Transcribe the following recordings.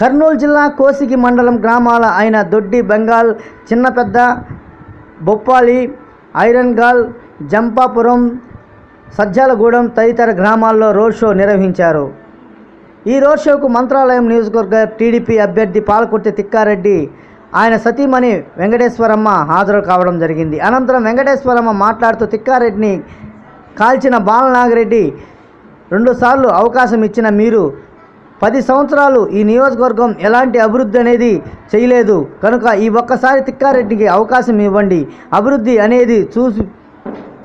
కర్నూలు జిల్లా కోసిగి మండలం గ్రామాల అయిన దొడ్డి బెంగాల్ చిన్నపెద్ద బొప్పాలి ఐరన్గాల్ జంపాపురం సజ్జాలగూడెం తదితర గ్రామాల్లో రోడ్ షో నిర్వహించారు. ఈ రోడ్ షోకు మంత్రాలయం నియోజకవర్గ టీడీపీ అభ్యర్థి పాలకుర్తి తిక్కారెడ్డి ఆయన సతీమణి వెంకటేశ్వరమ్మ హాజరు కావడం జరిగింది. అనంతరం వెంకటేశ్వరమ్మ మాట్లాడుతూ తిక్కారెడ్డిని కాల్చిన బాలనాగిరెడ్డి రెండుసార్లు అవకాశం ఇచ్చిన మీరు పది సంవత్సరాలు ఈ నియోజకవర్గం ఎలాంటి అభివృద్ధి అనేది చేయలేదు. కనుక ఈ ఒక్కసారి తిక్కారెడ్డికి అవకాశం ఇవ్వండి. అభివృద్ధి అనేది చూసి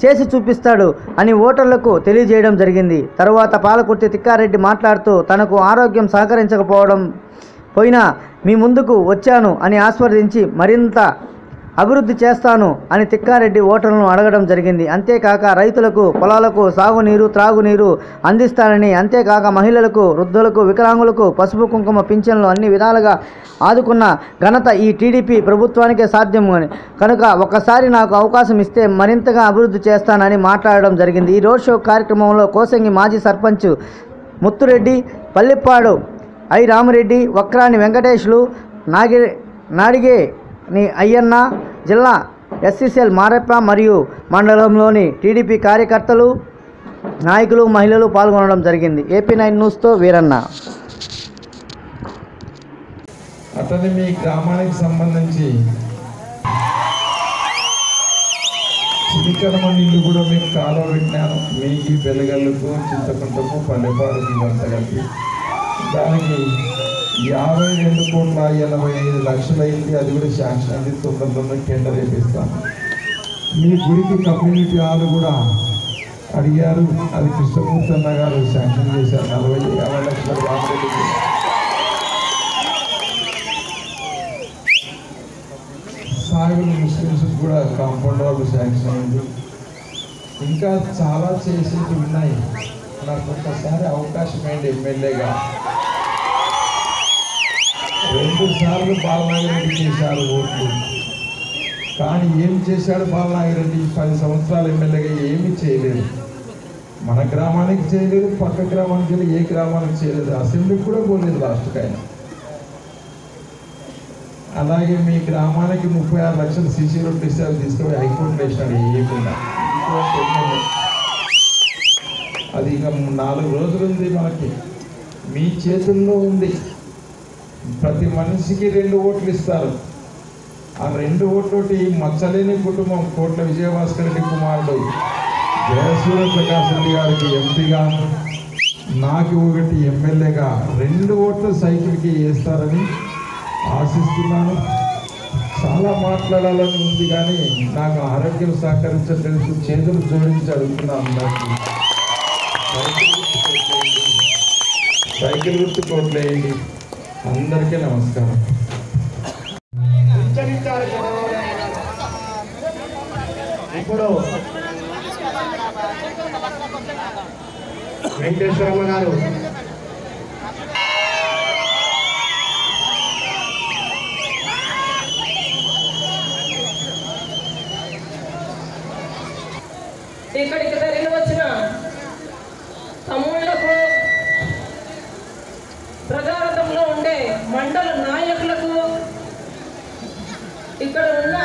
చేసి చూపిస్తాడు అని ఓటర్లకు తెలియజేయడం జరిగింది. తరువాత పాలకుర్తి తిక్కారెడ్డి మాట్లాడుతూ తనకు ఆరోగ్యం సహకరించకపోవడం పోయినా మీ ముందుకు వచ్చాను అని ఆస్వాదించి మరింత అభివృద్ధి చేస్తాను అని తిక్కారెడ్డి ఓటర్లను అడగడం జరిగింది. అంతేకాక రైతులకు పొలాలకు సాగునీరు త్రాగునీరు అందిస్తానని అంతేకాక మహిళలకు వృద్ధులకు వికలాంగులకు పసుపు కుంకుమ పింఛన్లు అన్ని విధాలుగా ఆదుకున్న ఘనత ఈ టీడీపీ ప్రభుత్వానికే సాధ్యం కనుక ఒకసారి నాకు అవకాశం ఇస్తే మరింతగా అభివృద్ధి చేస్తానని మాట్లాడడం జరిగింది. ఈ రోడ్ షో కార్యక్రమంలో కోసంగి మాజీ సర్పంచ్ ముత్తురెడ్డి పల్లిప్పాడు ఐ రామరెడ్డి వక్రాని వెంకటేష్లు నాగి నాడిగే అయ్యన్న జిల్లా S C C L Mareppa మరియు మండలంలోని టీడీపీ కార్యకర్తలు నాయకులు మహిళలు పాల్గొనడం జరిగింది. ఏపీ నైన్ న్యూస్తో వీరన్న. అతని మీ గ్రామానికి సంబంధించి చిలికరమ నీళ్ళు కూడా మీకు కాలువ పెట్టినాను. మీకు వెలగల్లుకు చింతకుంటకు పల్లెపాడుకు ఇదంతా కలిపి. దానికి యాభై రెండు కోట్ల ఎనభై ఐదు లక్షలైంది. అది కూడా శాంక్షన్ అయింది. తొందరలోనే టెండర్ వేపిస్తాను మీ గుడికి కమ్యూనిటీ వాళ్ళు కూడా అడిగారు. అది కృష్ణమూర్తి అన్న గారు శాంక్షన్ చేశారు. నలభై యాభై లక్షల రామరెడ్డికి సాగులు ముస్లిమ్స్ కూడా కాంపౌండ్ వాళ్ళు శాంక్షన్ అయింది. ఇంకా చాలా చేసేవి ఉన్నాయి. నాకు ఒక్కసారి అవకాశం ఏంటి ఎమ్మెల్యేగా. రెండు సార్లు బాలనాగిరెడ్డి చేశారు ఓట్లు. కానీ ఏం చేశాడు బాలనాగిరెడ్డి పది సంవత్సరాలు ఎమ్మెల్యేగా ఏమీ చేయలేదు. మన గ్రామానికి చేయలేదు పక్క గ్రామానికి చేయలేదు ఏ గ్రామానికి చేయలేదు. అసెంబ్లీకి కూడా పోలేదు లాస్ట్కి ఆయన. అలాగే మీ గ్రామానికి ముప్పై ఆరు లక్షలు సీసీ రోడ్లు ఇస్తే తీసుకుపోయి హైకోర్టు వేసినాడు వేయకుండా అది ఇక నాలుగు రోజులు ఉంది మనకి. మీ చేతుల్లో ఉంది. ప్రతి మనిషికి రెండు ఓట్లు ఇస్తారు. ఆ రెండు ఓట్లతోటి మచ్చలేని కుటుంబం కోట్ల విజయభాస్కర్ రెడ్డి కుమారుడు జయసూర్య ప్రకాష్ రెడ్డి గారికి ఎంపీగా నాకు ఒకటి ఎమ్మెల్యేగా రెండు ఓట్లు సైకిల్కి వేస్తారని ఆశిస్తున్నాను. చాలా మాట్లాడాలని ఉంది కానీ నాకు ఆరోగ్యం సహకరించలేదు చేతులు జోడించి అడుగుతున్నాను అందరికీ. సైకిల్ గుర్తు కోట్లేయండి అందరికీ నమస్కారం. ఇప్పుడు వెంకటేశ్వరమ్మ గారు. ఇక్కడికి తరలి వచ్చిన తమ్ముళ్ళకు ప్రజా ప్రజారథంలో ఉండే మండల నాయకులకు ఇక్కడ ఉన్న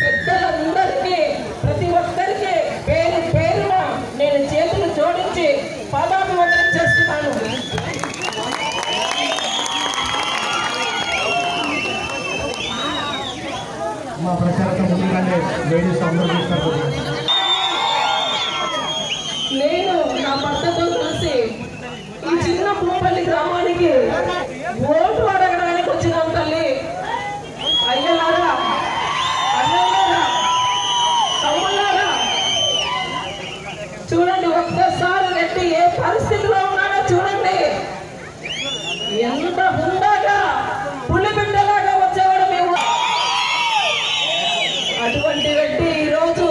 పెద్దలందరికీ ప్రతి ఒక్కరికి పేరు పేరున నేను చేతులు జోడించి పాదాభివందనం చేస్తున్నాను. మా ప్రచారం ముందుగానే లేడీస్ అందరూ చూస్తారు నేను నా భర్తతో కలిసి ఈ చిన్న పూపల్లి గ్రామానికి ఓటు అడగడానికి వచ్చినాం తల్లి అయ్యలారా అన్నలారా తమ్ముళ్ళారా చూడండి ఒక్కసారి రెడ్డి ఏ పరిస్థితిలో ఉన్నాడో చూడండి ఎంత హుందాగా పులి బిడ్డలాగా వచ్చేవాడు మేము అటువంటి వ్యక్తి ఈరోజు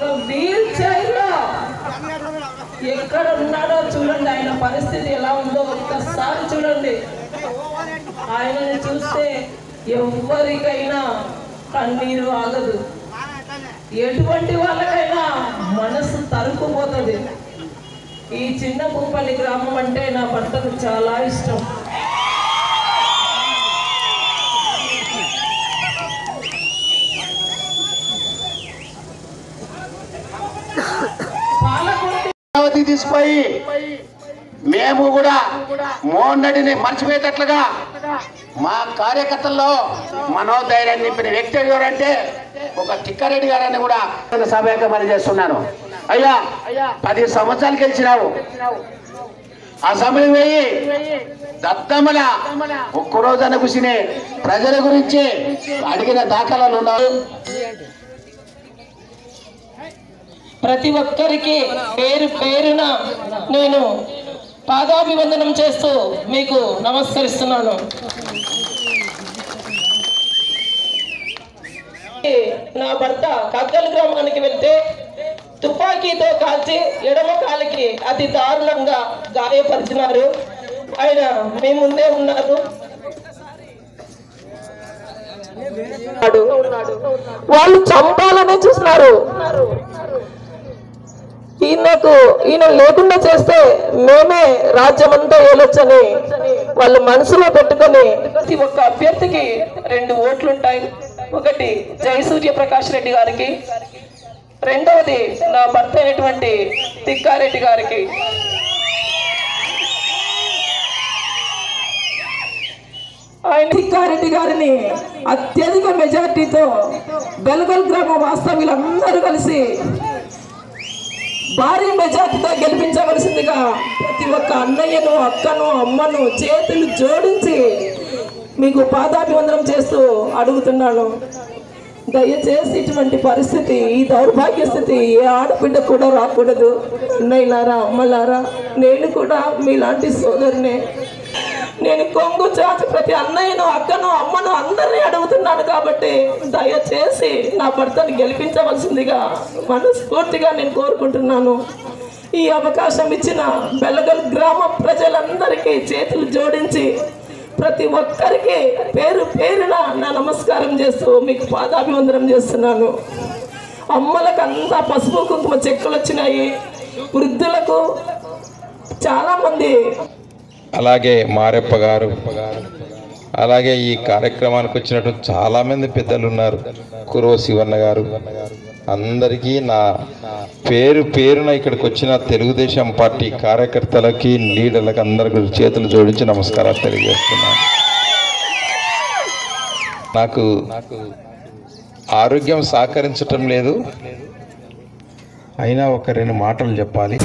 ఒక వీల్ చైర్లో ఎక్కడ ఉన్నాడో చూడండి ఆయన పరిస్థితి ఎలా ఉందో ఒక్కసారి చూడండి. ఆయనని చూస్తే ఎవరికైనా కన్నీరు ఆగదు. ఎటువంటి వాళ్ళకైనా మనసు తరుక్కుపోతుంది. ఈ చిన్న కుప్పల్లి గ్రామం అంటే నా భర్తకు చాలా ఇష్టం. పార్టీ తీసిపోయి మేము కూడా మోహన్ రెడ్డిని మర్చిపోయేటట్లుగా మా కార్యకర్తల్లో మనోధైర్యాన్ని నింపిన వ్యక్తి ఎవరంటే ఒక తిక్కారెడ్డి గారని కూడా నేను సభ్యంగా పనిచేస్తున్నాను. అయ్యా పది సంవత్సరాలు గెలిచినావు. అసెంబ్లీ పోయి దత్తమల ఒక్కరోజన కూర్చుని ప్రజల గురించి అడిగిన దాఖలాలు ఉన్నారు ప్రతి ఒక్కరికి పేరు పేరున నేను పాదాభివందనం చేస్తూ మీకు నమస్కరిస్తున్నాను. నా భర్త కగ్గల్ గ్రామానికి వెళ్తే తుపాకీతో కాల్చి ఎడమ కాలికి అతి దారుణంగా గాయపరిచినారు. ఆయన మీ ముందే ఉన్నారు. వాళ్ళు చంపాలనే చూస్తున్నారు ఈయనకు ఈయన లేకుండా చేస్తే మేమే రాజ్యం అంతా ఏలొచ్చని వాళ్ళు మనసులో పెట్టుకొని ప్రతి ఒక్క అభ్యర్థికి రెండు ఓట్లుంటాయి. ఒకటి జయసూర్య ప్రకాష్ రెడ్డి గారికి రెండవది నా భర్త అయినటువంటి తిక్కారెడ్డి గారికి. ఆయన తిక్కారెడ్డి గారిని అత్యధిక మెజార్టీతో బెల్గల్ గ్రామ వాస్తవ్యులందరూ కలిసి భారీ మెజార్టీతో గెలిపించవలసిందిగా ప్రతి ఒక్క అన్నయ్యను అక్కను అమ్మను చేతులు జోడించి మీకు పాదాభివందనం చేస్తూ అడుగుతున్నాను. దయచేసి ఇటువంటి పరిస్థితి ఈ దౌర్భాగ్య స్థితి ఏ ఆడబిడ్డ కూడా రాకూడదు. అన్నయ్యలారా అమ్మలారా నేను కూడా మీలాంటి సోదరునే నేను కొంగు చాచి ప్రతి అన్నయ్యను అక్కను అమ్మను అందరినీ అడుగుతున్నాను కాబట్టి దయచేసి నా భర్తను గెలిపించవలసిందిగా మనస్ఫూర్తిగా నేను కోరుకుంటున్నాను. ఈ అవకాశం ఇచ్చిన బెల్లగల్ గ్రామ ప్రజలందరికీ చేతులు జోడించి ప్రతి ఒక్కరికి పేరు పేరున నా నమస్కారం చేస్తూ మీకు పాదాభివందనం చేస్తున్నాను. అమ్మలకు అంతా పసుపు కుంకుమ చెక్కులు వచ్చినాయి వృద్ధులకు చాలామంది అలాగే మారెప్ప గారు అలాగే ఈ కార్యక్రమానికి వచ్చినట్టు చాలామంది పెద్దలు ఉన్నారు కురవ శివన్న గారు అందరికీ నా పేరు పేరున ఇక్కడికి వచ్చిన తెలుగుదేశం పార్టీ కార్యకర్తలకి లీడర్లకు అందరికీ చేతులు జోడించి నమస్కారాలు తెలియజేస్తున్నాను. నాకు ఆరోగ్యం సహకరించటం లేదు. అయినా ఒక రెండు మాటలు చెప్పాలి.